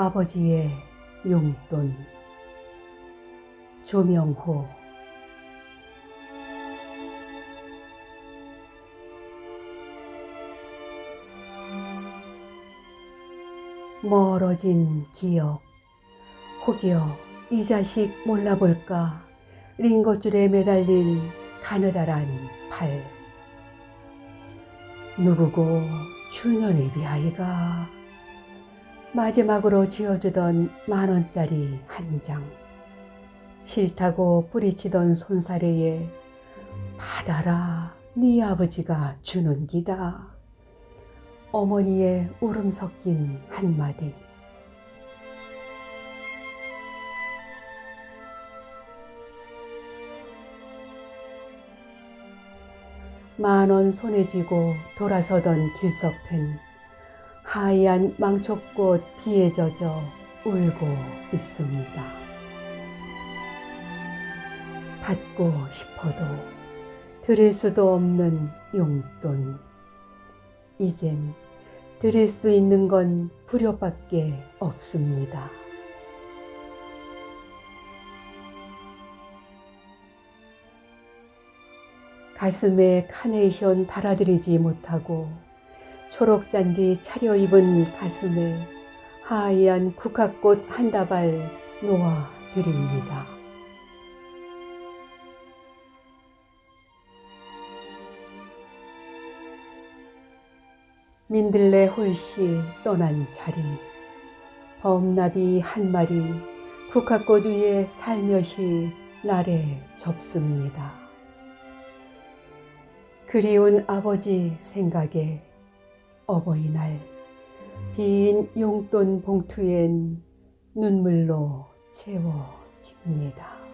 아버지의 용돈. 조명호. 멀어진 기억. 혹여 이 자식 몰라볼까? 링거줄에 매달린 가느다란 팔. 누구고 준현의 아이가 마지막으로 쥐어주던 만원짜리 한 장. 싫다고 뿌리치던 손사래에 받아라 네 아버지가 주는 기다. 어머니의 울음 섞인 한마디. 만원 손에 쥐고 돌아서던 길석팬 하얀 망초꽃 비에 젖어 울고 있습니다. 받고 싶어도 드릴 수도 없는 용돈. 이젠 드릴 수 있는 건 불효밖에 없습니다. 가슴에 카네이션 달아드리지 못하고 초록잔디 차려입은 가슴에 하얀 국화꽃 한 다발 놓아 드립니다. 민들레 홀씨 떠난 자리 범나비 한 마리 국화꽃 위에 살며시 날에 접습니다. 그리운 아버지 생각에 어버이날 빈 용돈 봉투엔 눈물로 채워집니다.